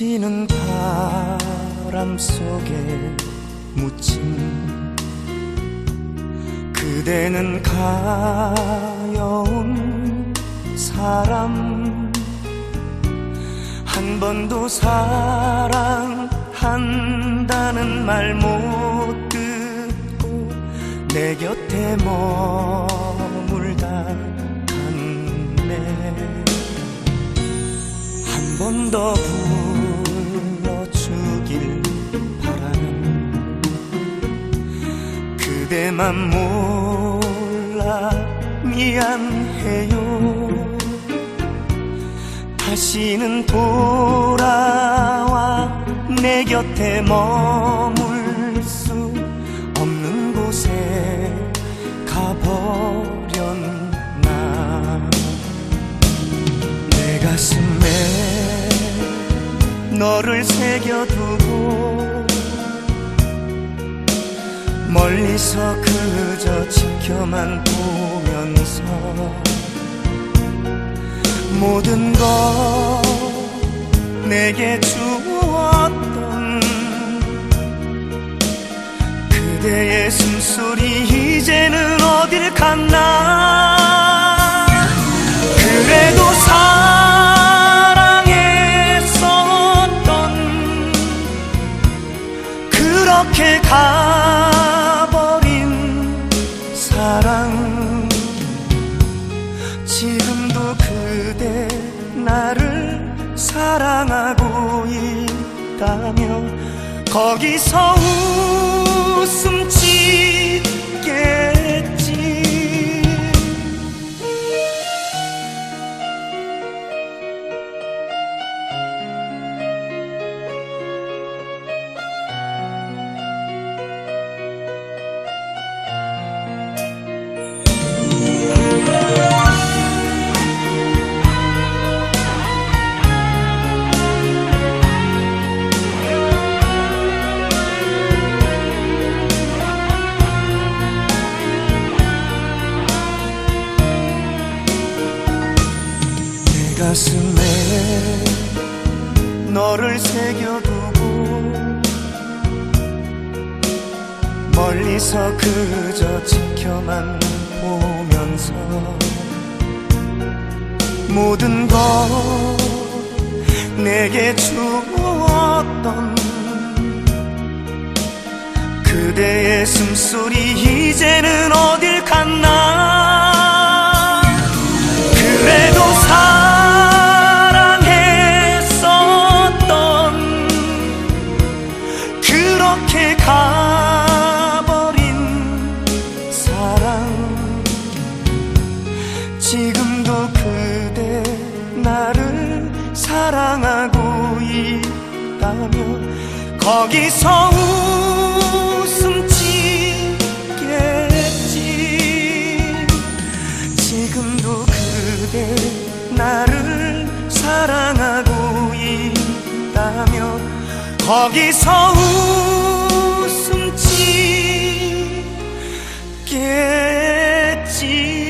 스치는 바람 속에 묻힌 그대는 가여운 사람. 한 번도 사랑한다는 말 못 듣고 내 곁에 머물다 갔네. 한 번더 그대만 몰라 미안해요. 다시는 돌아와 내 곁에 머물 수 없는 곳에 가버렸나. 내 가슴에 너를 새겨두고 멀리서 그저 지켜만 보면서 모든 것 내게 주었던 그대의 숨소리 이제는 어딜 갔나 있다며 거기서 웃음 짓겠 너를 새겨두고 멀리서 그저 지켜만 보면서 모든 것 내게 주었던 그대의 숨소리 이제는 어딜 갔나 그렇게 가버린 사랑. 지금도 그대 나를 사랑하고 있다며 거기서 웃음 짓겠지. 지금도 그대 나를 사랑하고 있다며 거기서 웃음 짓겠지